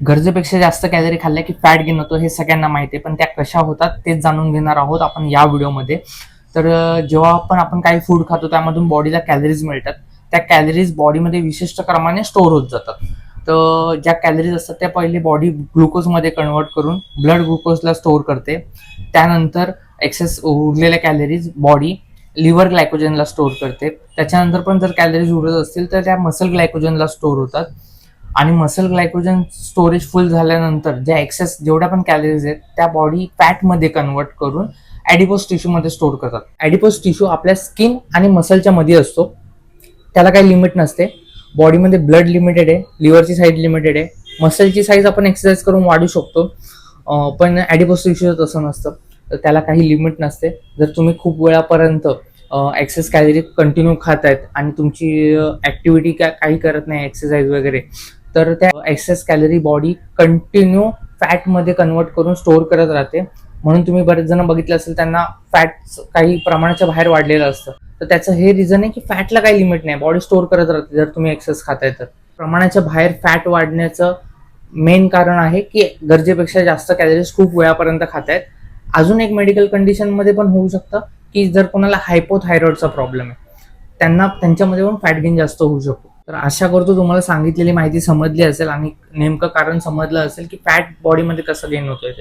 गरजेपेक्षा जास्त कॅलरी खाल्ल्या की फॅट गेन होतो हे सगळ्यांना माहिती आहे. पण त्या कशा होतात तेच जाणून घेणार आहोत आपण या व्हिडिओमध्ये. तर जेव्हा पण आपण काही फूड खातो त्यामधून बॉडीला कॅलरीज मिळतात. त्या कॅलरीज बॉडीमध्ये विशिष्ट क्रमाने स्टोअर होत जातात. तर ज्या कॅलरीज असतात त्या पहिले बॉडी ग्लुकोजमध्ये कन्वर्ट करून ब्लड ग्लुकोजला स्टोअर करते. त्यानंतर एक्सेस उरलेल्या कॅलरीज बॉडी लिव्हर ग्लायकोजनला स्टोअर करते. त्याच्यानंतर पण जर कॅलरीज उरत असतील तर त्या मसल ग्लायकोजनला स्टोअर होतात. आणि मसल ग्लायकोजन स्टोरेज फुल झाल्यानंतर ज्या एक्सेस जेवढ्या पण कॅलरीज आहेत त्या बॉडी फॅटमध्ये कन्वर्ट करून ॲडिपोस टिश्यूमध्ये स्टोअर करतात. ॲडिपोस टिश्यू आपल्या स्किन आणि मसलच्या मध्ये असतो. त्याला काही लिमिट नसते. बॉडीमध्ये ब्लड लिमिटेड आहे लिव्हरची साईज लिमिटेड आहे. मसलची साईज आपण एक्सरसाइज करून वाढू शकतो. पण ॲडिपोस टिश्यू तसं नसतं. तर त्याला काही लिमिट नसते. जर तुम्ही खूप वेळापर्यंत एक्सेस कॅलरी कंटिन्यू खात आहेत आणि तुमची ॲक्टिव्हिटी काय काही करत नाही एक्सरसाइज वगैरे तर त्या एक्सेस कॅलरी बॉडी कंटिन्यू फॅटमध्ये कन्वर्ट करून स्टोअर करत राहते. म्हणून तुम्ही बरेच जण बघितलं असेल त्यांना फॅट काही प्रमाणाच्या बाहेर वाढलेलं असतं. तर त्याचं हे रिझन आहे की फॅटला काही लिमिट नाही. बॉडी स्टोअर करत राहते जर तुम्ही एक्सेस खाताय तर. प्रमाणाच्या बाहेर फॅट वाढण्याचं मेन कारण आहे की गरजेपेक्षा जास्त कॅलरीज खूप वेळापर्यंत खातायत. अजून एक मेडिकल कंडिशनमध्ये पण होऊ शकतं की जर कोणाला हायपोथायरॉइडचा प्रॉब्लेम आहे त्यांना त्यांच्यामध्ये पण फॅट गेन जास्त होऊ शकतो. तर आशा करतो तुम्हाला सांगितलेली माहिती समजली असेल आणि नेमकं कारण समजलं असेल की फॅट बॉडीमध्ये कसं गेन होतोय ते.